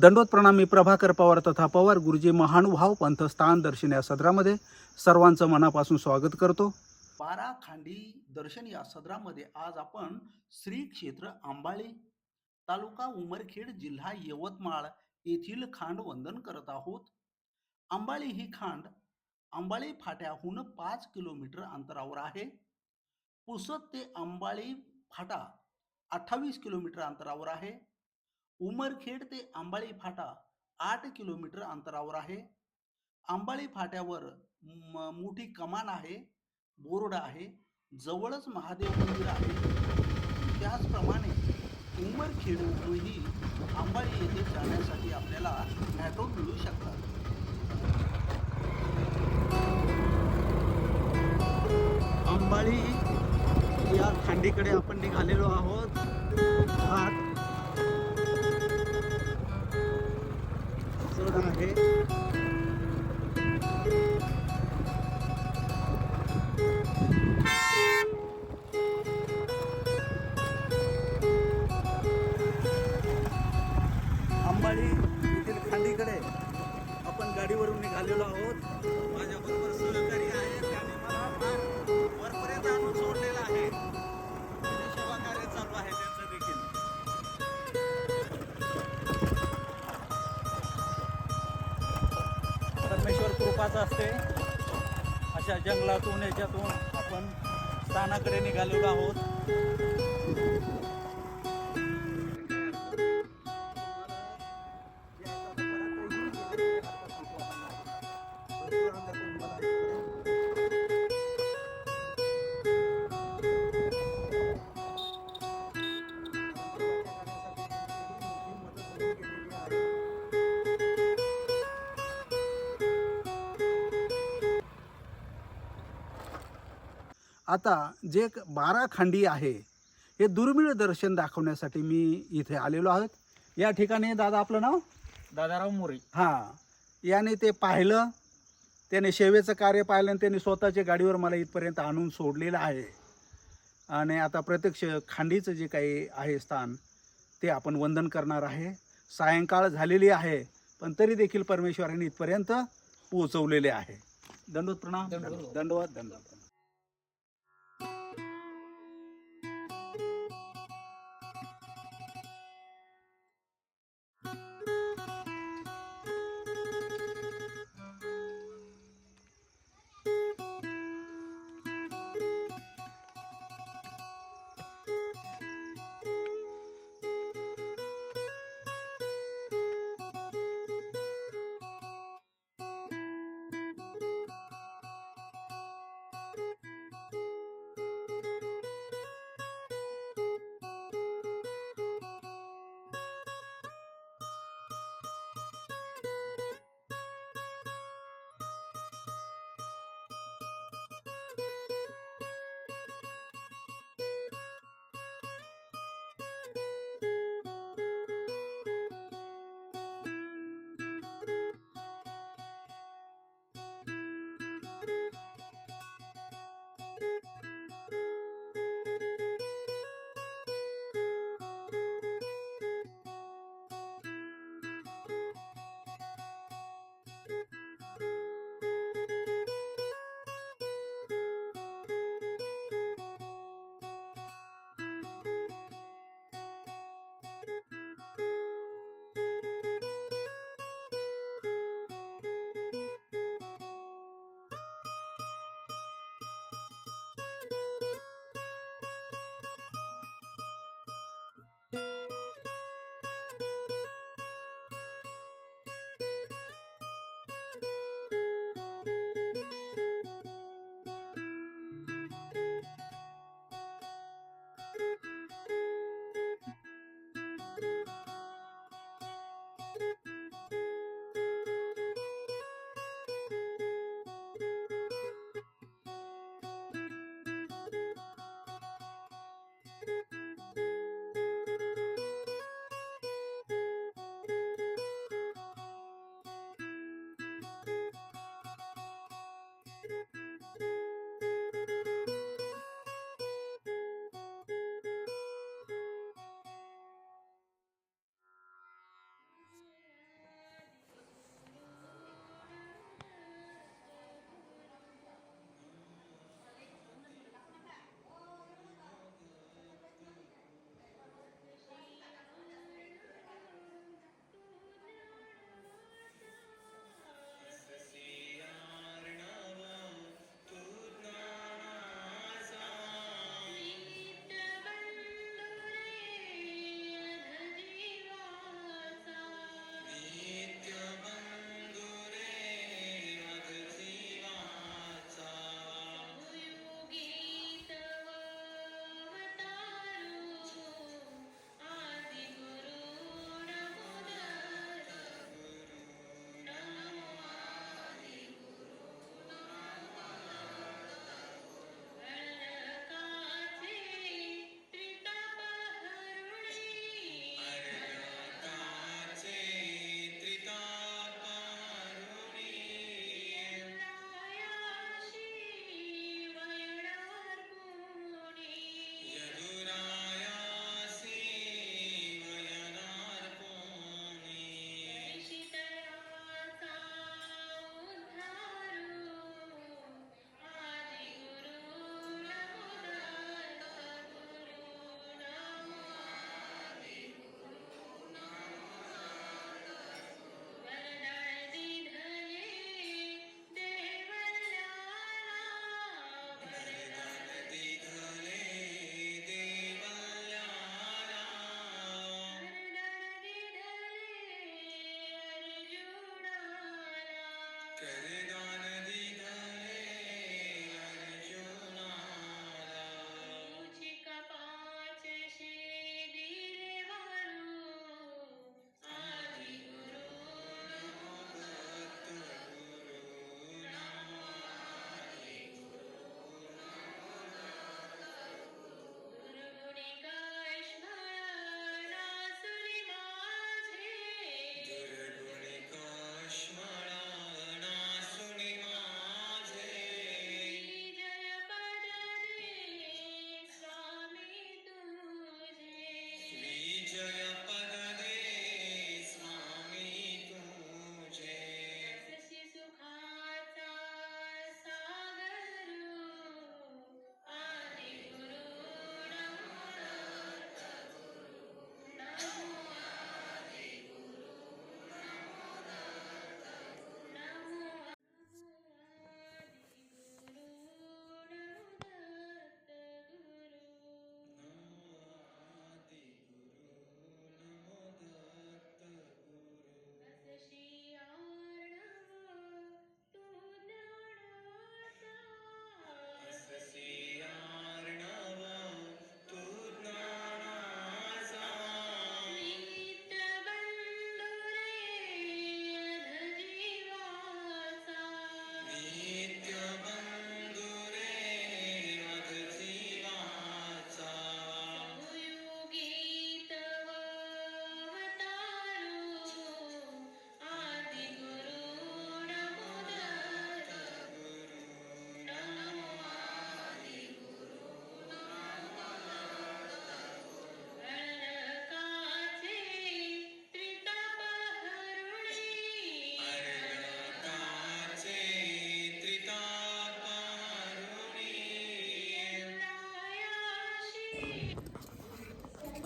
दंडोत प्रणामी प्रभाकर पवार तथा पवार गुरुजी महानुभाव पंथस्थान दर्शन या सदरामध्ये सर्वांचं मनापासून स्वागत करतो. बारा खांडी दर्शन या सदरामध्ये आज आपण श्री क्षेत्र आंबाळे तालुका उमरखेड जिल्हा यवतमाळ येथील खांड वंदन करत आहोत. आंबाळी ही खांड आंबाळी फाट्याहून पाच किलोमीटर अंतरावर आहे. पुसद ते आंबाळी फाटा अठ्ठावीस किलोमीटर अंतरावर आहे. उमरखेड ते आंबाळी फाटा आठ किलोमीटर अंतरावर आहे. आंबाळी फाट्यावर म- मोठी कमान आहे बोर्ड आहे जवळच महादेव मंदिर आहे. त्याचप्रमाणे उमरखेडहूनही आंबाळी येथे जाण्यासाठी आपल्याला ॲटो मिळू शकतात. आंबाळी या खांडीकडे आपण निघालेलो आहोत. घाट चढ आहे. अंबाडी येथील खांडीकडे आपण गाडीवरून निघालेलो आहोत. माझ्याबरोबर सहकारी आहे त्याने मला वरपर्यंत आणून सोडलेला आहे. महत्त्वाचं असते. अशा जंगलातून याच्यातून आपण स्थानाकडे निघालेलो आहोत. आता जे बारा खांडी आहे हे दुर्मिळ दर्शन दाखवण्यासाठी मी इथे आलेलो आहोत. या ठिकाणी दादा आपलं नाव? दादाराव मोरे. हां. याने ते पाहिलं त्याने सेवेचं कार्य पाहिलं आणि त्यांनी स्वतःच्या गाडीवर मला इथपर्यंत आणून सोडलेलं आहे. आणि आता प्रत्यक्ष खांडीचं जे काही आहे स्थान ते आपण वंदन करणार आहे. सायंकाळ झालेली आहे पण तरी देखील परमेश्वराने इथपर्यंत पोहोचवलेले आहे. दंडोत प्रणाम. दंडवत. दंडवत.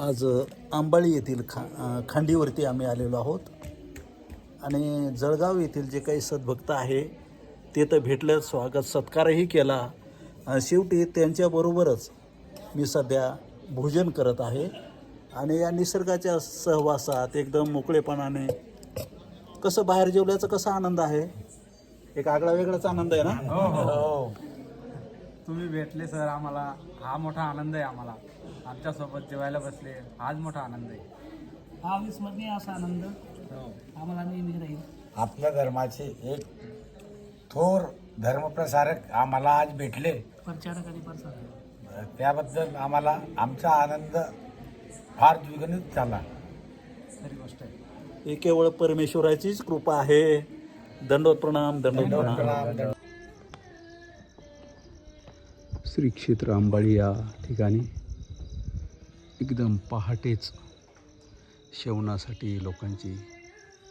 आज आंबाळी येथील खा खांडीवरती आम्ही आलेलो आहोत. आणि जळगाव येथील जे काही सद्भक्त आहे ते तर भेटलं स्वागत सत्कारही केला. शेवटी त्यांच्याबरोबरच मी सध्या भोजन करत आहे. आणि या निसर्गाच्या सहवासात एकदम मोकळेपणाने कसं बाहेर जेवल्याचा कसा आनंद आहे? एक आगळा वेगळाच आनंद आहे ना? हो. तुम्ही भेटले सर. आम्हाला हा मोठा आनंद आहे आम्हाला. आमच्यासोबत जेवायला बसले. हाच मोठा आनंद आहे. हा अविस्मरणीय असा आनंद. आम्हाला नेहमी राहील. आपल्या धर्माचे एक थोर धर्मप्रसारक आम्हाला आज भेटले. प्रचारक आणि प्रसारक. त्याबद्दल आम्हाला आमचा आनंद फार द्विगुणित झाला. खरी गोष्ट आहे. हे केवळ परमेश्वराचीच कृपा आहे. दंडोत प्रणाम दंडोत प्रणाम श्री क्षेत्र अंबाळी या ठिकाणी एकदम पहाटेच शेवणासाठी लोकांची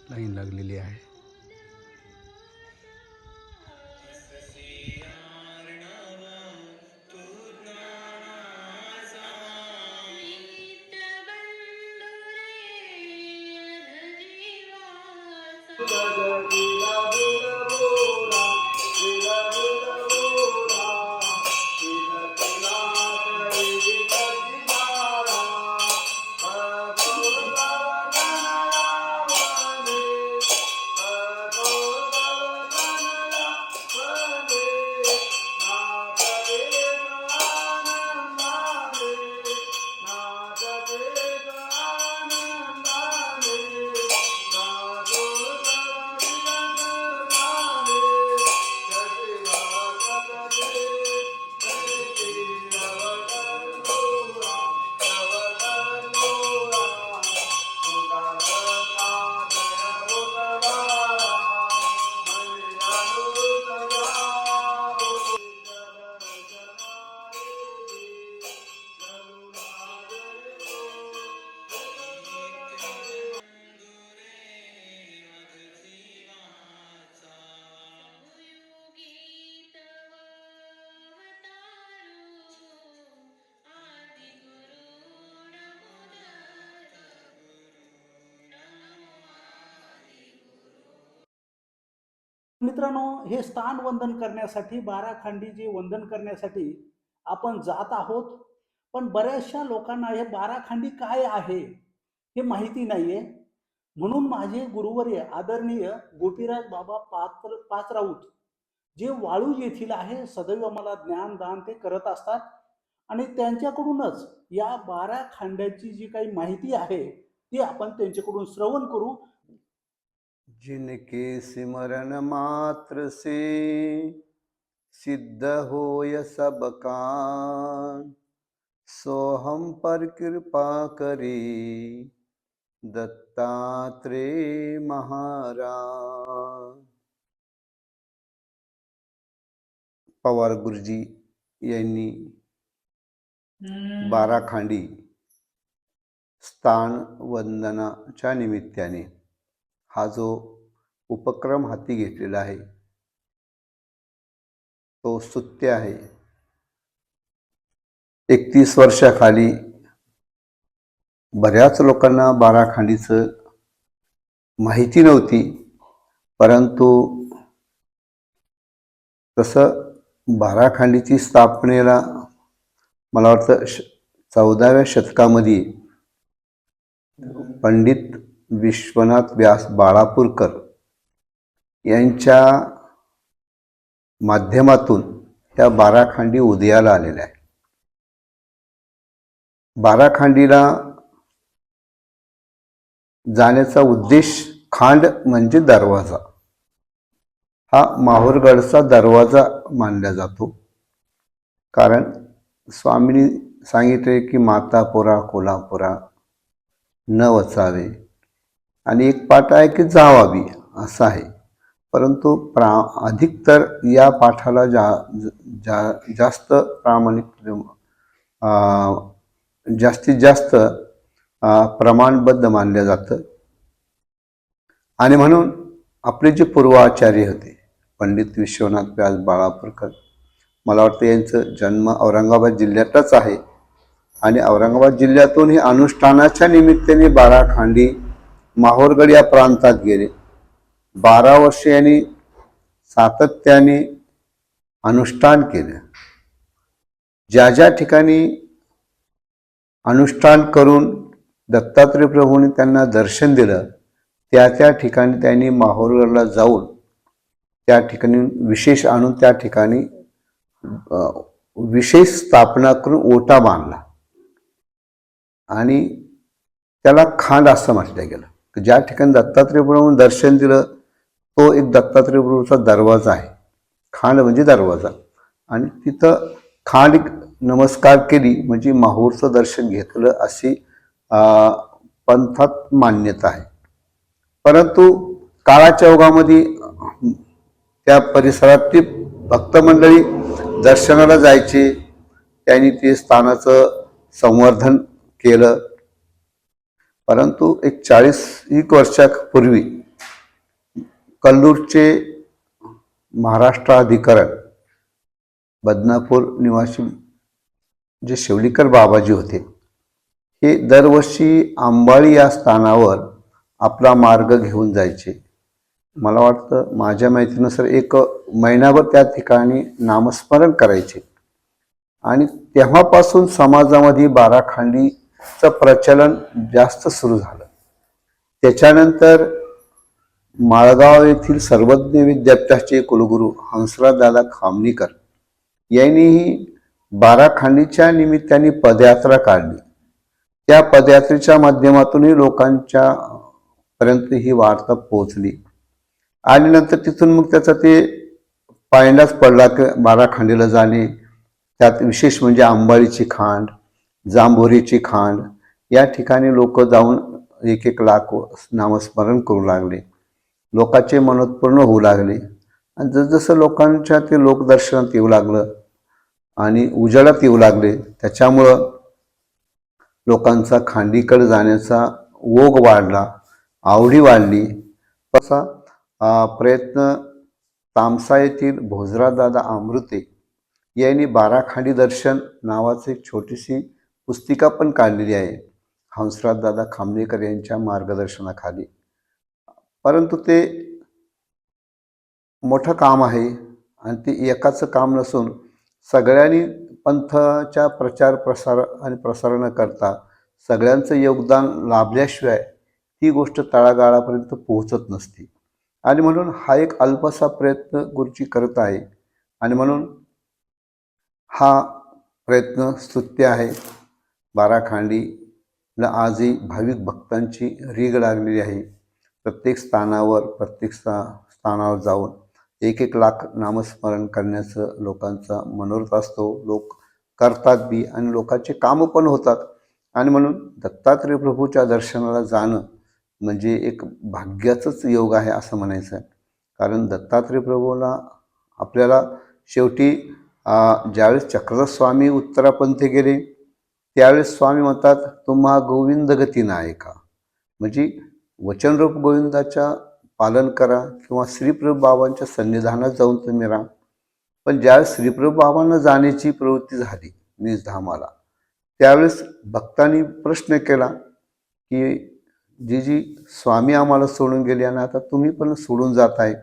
लाईन लागलेली आहे. मित्रांनो हे स्थान वंदन करण्यासाठी बारा खांडी जे वंदन करण्यासाठी आपण जात आहोत. पण बऱ्याचशा लोकांना हे बारा खांडी काय आहे हे माहिती नाहीये. म्हणून माझे गुरुवर्य आदरणीय गोपीराज बाबा पात्र पाच राऊत जे वाळूज येथील आहे सदैव मला ज्ञान दान ते करत असतात. आणि त्यांच्याकडूनच या बारा खांड्याची जी काही माहिती आहे ती आपण त्यांच्याकडून श्रवण करू. जिनके सिमरन मात्र से सिद्ध होय सब कान सोहम पर कृपा करे दत्तात्रेय महाराज। पवार गुरुजी यांनी बारा खांडी स्थान वंदनाच्या निमित्ताने हा जो उपक्रम हाती घेतलेला आहे. तो स्तुत्य आहे. एकतीस वर्षाखाली बऱ्याच लोकांना बाराखांडीचं माहिती नव्हती परंतु तसं बाराखांडीची स्थापनेला मला वाटतं श चौदाव्या शतकामध्ये पंडित विश्वनाथ व्यास बाळापूरकर यांच्या माध्यमातून ह्या बाराखांडी उदयाला आलेल्या आहे बाराखांडीला जाण्याचा उद्देश खांड म्हणजे दरवाजा. हा माहूरगडचा दरवाजा मानला जातो. कारण स्वामींनी सांगितले की मातापुरा कोल्हापुरा न वचावे. आणि एक पाठ आहे की जावावी असं आहे. परंतु प्रा अधिकतर या पाठाला जा जा जास्त प्रामाणिक जास्तीत जास्त प्रमाणबद्ध मानलं जातं. आणि म्हणून आपले जे पूर्वाचार्य होते पंडित विश्वनाथ व्यास बाळापूरकर मला वाटतं यांचं जन्म औरंगाबाद जिल्ह्यातच आहे. आणि औरंगाबाद जिल्ह्यातून हे अनुष्ठानाच्या निमित्ताने बाराखांडी माहोरगड या प्रांतात गेले. बारा वर्ष यांनी सातत्याने अनुष्ठान केलं. ज्या ज्या ठिकाणी अनुष्ठान करून दत्तात्रय प्रभूंनी त्यांना दर्शन दिलं त्या त्या ठिकाणी त्यांनी माहोरगडला जाऊन त्या ठिकाणी विशेष आणून त्या ठिकाणी विशेष स्थापना करून ओटा बांधला. आणि त्याला खांड असं म्हटलं गेलं. ज्या ठिकाणी दत्तात्रय प्रभूंनी दर्शन दिलं तो एक दत्तात्रय प्रभूचा दरवाजा आहे. खांड म्हणजे दरवाजा. आणि तिथं खांड नमस्कार केली म्हणजे माहूरचं दर्शन घेतलं अशी पंथात मान्यता आहे. परंतु काळाच्या ओघामध्ये त्या परिसरातली भक्तमंडळी दर्शनाला जायचे त्यांनी ते स्थानाचं संवर्धन केलं. परंतु एक चाळीस एक वर्षापूर्वी कल्लूरचे महाराष्ट्राधिकरण बदनापूर निवासी जे शेवलीकर बाबाजी होते हे दरवर्षी आंबाळी या स्थानावर आपला मार्ग घेऊन जायचे. मला वाटतं माझ्या माहितीनुसार एक महिनाभर त्या ठिकाणी नामस्मरण करायचे. आणि तेव्हापासून समाजामध्ये बाराखांडीचं प्रचलन जास्त सुरू झालं. त्याच्यानंतर माळगाव येथील सर्वज्ञ विद्यापीठाचे कुलगुरू हंसराजदादा दादा यांनीही यांनीही बाराखांडीच्या निमित्ताने पदयात्रा काढली. त्या पदयात्रेच्या माध्यमातूनही लोकांच्या पर्यंत ही वार्ता पोहोचली. आणि नंतर तिथून मग त्याचा ते पायंडाच पडला की बाराखांडीला जाणे. त्यात विशेष म्हणजे आंबाळीची खांड जांभोरीची खांड या ठिकाणी लोक जाऊन एक एक लाख नामस्मरण करू लागले. लोकाचे मनोत्पूर्ण होऊ लागले. आणि जसजसं लोकांच्या ते लोकदर्शनात येऊ लागलं आणि उजाडात येऊ लागले त्याच्यामुळं लोकांचा खांडीकडे जाण्याचा ओघ वाढला आवडी वाढली. तसा प्रयत्न तामसा येथील भोजरादादा अमृते यांनी बाराखांडी दर्शन नावाचे एक छोटीशी पुस्तिका पण काढलेली आहे. हंसराजदादा खामनेकर यांच्या मार्गदर्शनाखाली. परंतु ते मोठं काम आहे आणि ते एकाचं काम नसून सगळ्यांनी पंथाच्या प्रचार प्रसार आणि प्रसारण करता सगळ्यांचं योगदान लाभल्याशिवाय ती गोष्ट तळागाळापर्यंत पोहोचत नसते. आणि म्हणून हा एक अल्पसा प्रयत्न गुरुजी करत आहे आणि म्हणून हा प्रयत्न स्तुत्य आहे. बाराखांडीला आजही भाविक भक्तांची रीग लागलेली आहे. प्रत्येक स्थानावर प्रत्येक स्था स्थानावर जाऊन एक एक लाख नामस्मरण करण्याचं लोकांचा मनोरथ असतो. लोक करतात बी आणि लोकांचे कामं पण होतात. आणि म्हणून दत्तात्रय प्रभूच्या दर्शनाला जाणं म्हणजे एक भाग्याचंच योग आहे असं म्हणायचं आहे. कारण दत्तात्रय प्रभूला आपल्याला शेवटी ज्यावेळेस चक्रधर स्वामी उत्तरापंथी गेले त्यावेळेस स्वामी म्हणतात तुम्हा गोविंद गती नायका. म्हणजे वचनरूप गोविंदाच्या पालन करा किंवा श्रीप्रभू बाबांच्या सन्निधानात जाऊन तुम्ही राहा. पण ज्यावेळेस श्रीप्रभू बाबांना जाण्याची प्रवृत्ती झाली निजधामाला त्यावेळेस भक्तांनी प्रश्न केला की जी जी स्वामी आम्हाला सोडून गेले आणि आता तुम्ही पण सोडून जात आहे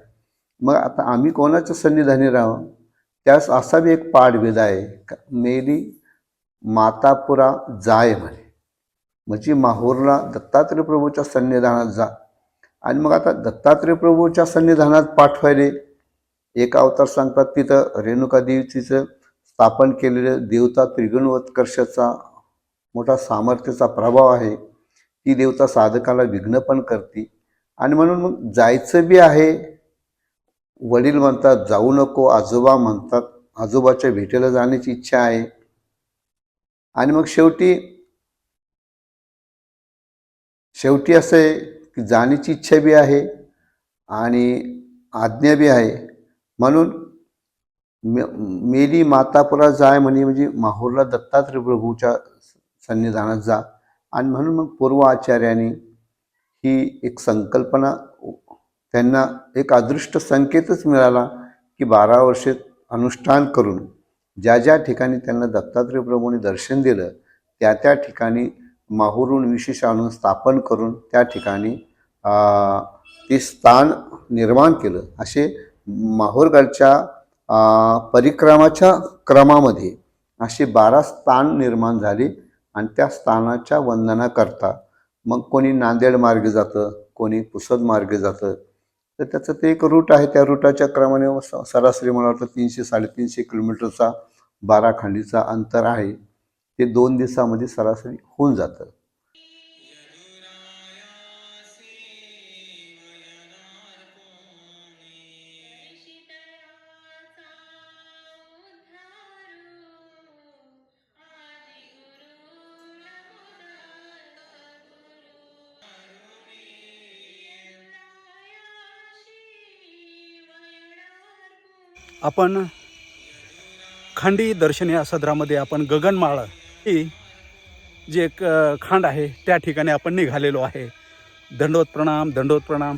मग आता आम्ही कोणाच्या सन्निधानी राहावं? त्यास असा बी एक पाठभेद आहे. का मेली मातापुरा जाय म्हणे. म्हणजे माहूरला दत्तात्रय प्रभूच्या सन्निधानात जा. आणि मग आता दत्तात्रय प्रभूच्या सन्निधानात पाठवायले. एक अवतार सांगतात तिथं रेणुका देवीचं स्थापन केलेलं देवता त्रिगुणवत्कर्षाचा मोठा सामर्थ्याचा प्रभाव आहे. ती देवता साधकाला विघ्न पण करते. आणि म्हणून मग जायचं बी आहे. वडील म्हणतात जाऊ नको आजोबा म्हणतात आजोबाच्या भेटीला जाण्याची इच्छा आहे. आणि मग शेवटी शेवटी असं आहे की जाण्याची इच्छा बी आहे आणि आज्ञा बी आहे. म्हणून मे- मेली मातापुरा जाय म्हणे म्हणजे माहूरला दत्तात्रय प्रभूच्या सन्निधानात जा. आणि म्हणून मग पूर्व आचार्यांनी ही एक संकल्पना त्यांना एक अदृष्ट संकेतच मिळाला की बारा वर्षे अनुष्ठान करून ज्या ज्या ठिकाणी त्यांना दत्तात्रय प्रभूंनी दर्शन दिलं त्या त्या ठिकाणी माहुरून विशेष आणून स्थापन करून त्या ठिकाणी ते स्थान निर्माण केलं. असे माहूरगडच्या परिक्रमाच्या क्रमामध्ये असे बारा स्थान निर्माण झाले आणि त्या स्थानाच्या वंदनाकरता मग कोणी नांदेड मार्गे जातं कोणी पुसद मार्गे जातं. तर त्याचं ते एक रूट आहे. त्या रूटाच्या क्रमाने स- सरासरी मला वाटतं तीनशे साडेतीनशे किलोमीटरचा बारा खांडीचा अंतर आहे. ते दोन दिवसामध्ये सरासरी होऊन जातं. आपण खांडी दर्शन या सदरामध्ये आपण गगनमाळ ही जे एक खांड आहे त्या ठिकाणी आपण निघालेलो आहे. दंडोत प्रणाम दंडोत प्रणाम.